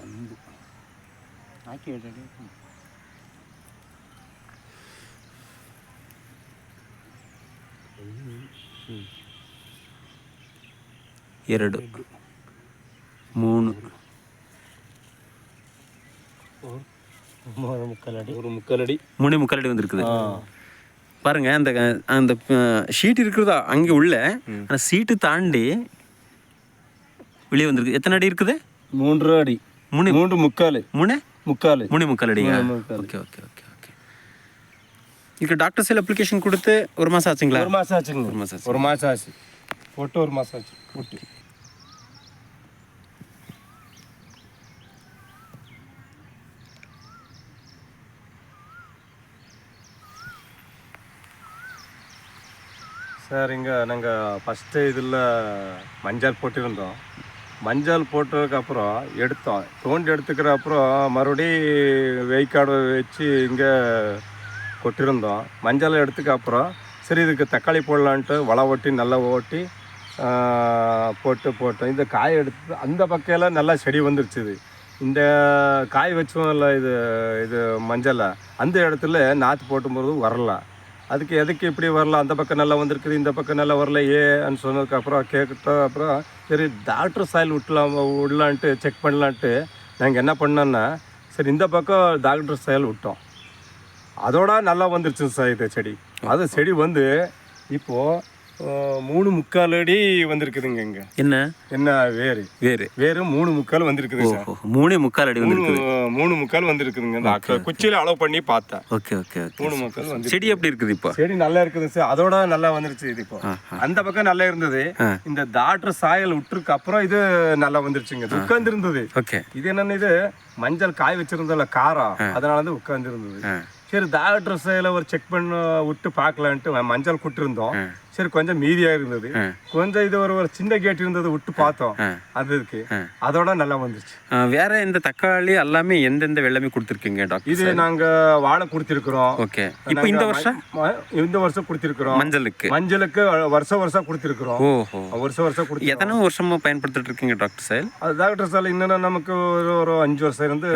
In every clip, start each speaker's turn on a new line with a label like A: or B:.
A: ಒಂದು ಹಾಕಿ ಹೇಳ್ರಿ
B: ಎರಡು மூணு
A: மூணு முக்கால் அடி ஒரு முக்கால் அடி
B: மூணே முக்கால் அடி வந்திருக்குது பாருங்க அந்த அந்த ஷீட் இருக்கிறதா அங்கே உள்ள அந்த சீட்டு தாண்டி வெளியே வந்திருக்கு. எத்தனை அடி இருக்குது?
A: மூன்று அடி.
B: மூணு.
A: மூன்று முக்கால்.
B: மூணு?
A: முக்கால்.
B: மூணே முக்கால் அடிங்க. Okay okay okay okay. இதுக்கு டாக்டர் சைல் அப்ளிகேஷன் கொடுத்து ஒரு மாதம் ஆச்சுங்களா?
A: ஒரு மாதம் ஆச்சுங்க.
B: ஒரு மாதம்
A: ஒரு மாதம் ஆச்சு. போட்டு ஒரு மாதம் ஆச்சு. போட்டு. சார் இங்கே நாங்கள் ஃபஸ்ட்டு இதில் மஞ்சள் போட்டிருந்தோம். மஞ்சள் போட்டதுக்கப்புறம் எடுத்தோம். தோண்டி எடுத்துக்கிற அப்புறம் மறுபடி வெய்க்காடு வச்சு இங்கே கொட்டிருந்தோம். மஞ்சள் எடுத்துக்க அப்புறம் சரி இதுக்கு தக்காளி போடலான்ட்டு வலை ஓட்டி நல்லா ஓட்டி போட்டு போட்டோம். இந்த காய் எடுத்து அந்த பக்கையில் நல்லா செடி வந்துருச்சு இது. இந்த காய் வச்சோம்ல இது இது மஞ்சளை. அந்த இடத்துல நாற்று போட்டும்போது வரலாம் அதுக்கு எதுக்கு இப்படி வரல? அந்த பக்கம் நல்லா வந்திருக்குது இந்த பக்கம் நல்லா வரல ஏன்னு சொன்னதுக்கப்புறம் கேட்ட அப்புறம் சரி டாக்டர் சாயல் விட்லாம் விடலான்ட்டு செக் பண்ணலான்ட்டு நாங்கள் என்ன பண்ணோன்னா சரி இந்த பக்கம் டாக்டர் சாயல் விட்டோம். அதோட நல்லா வந்துருச்சு சார் இது செடி. அது செடி வந்து இப்போது மூணு முக்கால் அடி வந்திருக்குதுங்க இங்கே.
B: என்ன?
A: என்ன வேறு.
B: வேறு.
A: வேறு மூணு முக்கால் வந்திருக்குது
B: மூணே முக்கால் அடி வந்திருக்குது.
A: மூணு முக்கால் வந்திருக்குதுங்க. இந்த அக்க- குச்சியில அளவு பண்ணி பார்த்தேன்.
B: ஓகே ஓகே
A: மூணு முக்கால் வந்து
B: செடி எப்படி இருக்குது இப்போ?
A: செடி நல்லா இருக்குது சார். அதோட நல்லா வந்துருச்சு இது இப்போ. அந்த பக்கம் நல்லா இருந்தது. இந்த டாக்டர் சாயல் விட்டுருக்கு அப்புறம் இது நல்லா வந்துருச்சுங்க. உட்கார்ந்து இருந்தது
B: ஓகே.
A: இது என்னன்னு இது மஞ்சள் காய் வச்சிருந்தோம்ல காரம். அதனால தான் உட்கார்ந்து இருந்தது சரி டாக்டர் சைடில் ஒரு செக் பண்ண விட்டு பார்க்கலான்ட்டு மஞ்சள் குட்டிருந்தோம். சரி கொஞ்சம் மீதியா இருந்தது. கொஞ்சம் இது ஒரு ஒரு சின்ன கேட் இருந்தது விட்டு பார்த்தோம். அதுக்கு. அதோட நல்லா வந்துருச்சு.
B: ஆ, வேற இந்த தக்காளி எல்லாமே எந்தெந்த வெள்ளமே கொடுத்துருக்கீங்க டாக்டர்
A: இது நாங்க வாழை கொடுத்திருக்கிறோம்.
B: ஓகே. இப்போ இந்த வருஷம்?
A: இந்த வருஷம் கொடுத்திருக்கிறோம்.
B: மஞ்சளுக்கு.
A: மஞ்சளுக்கு வருஷம் வருஷம் கொடுத்திருக்கிறோம்.
B: ஓஹோ.
A: வருஷம் வருஷம் கொடுத்து
B: எத்தனை வருஷமா பயன்படுத்திட்டு இருக்கீங்க டாக்டர் சார்
A: அது டாக்டர் சார் இன்னும் நமக்கு ஒரு ஒரு அஞ்சு வருஷம் இருந்து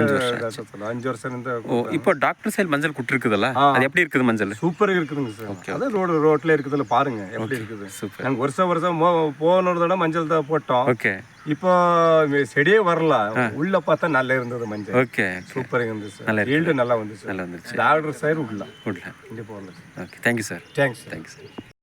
A: சார் அஞ்சு வருஷம் இருந்து
B: ஓ இப்போ டாக்டர் சைல் மஞ்சள் குட்டிருக்குதுல்ல அது எப்படி இருக்குது மஞ்சள்?
A: சூப்பர் இருக்குதுங்க சார் அதான் ரோடு ரோட்ல இருக்குதுல பாருங்க. எப்படி இருக்குது?
B: சூப்பர்
A: நாங்க வருஷம் வருஷம் மோ- போன ஒரு தடவை மஞ்சள் தான் போட்டோம்.
B: ஓகே
A: இப்போ செடியே வரல. உள்ள பார்த்தா நல்லா இருந்தது மஞ்சள்.
B: ஓகே
A: சூப்பரா இருந்துச்சு.
B: நல்லா
A: ஈல்டு நல்லா வந்துச்சு.
B: நல்லா வந்துருச்சு
A: டாக்டர் சார் உள்ள.
B: உள்ள.
A: இங்கே போகல
B: okay thank you
A: sir
B: thanks thanks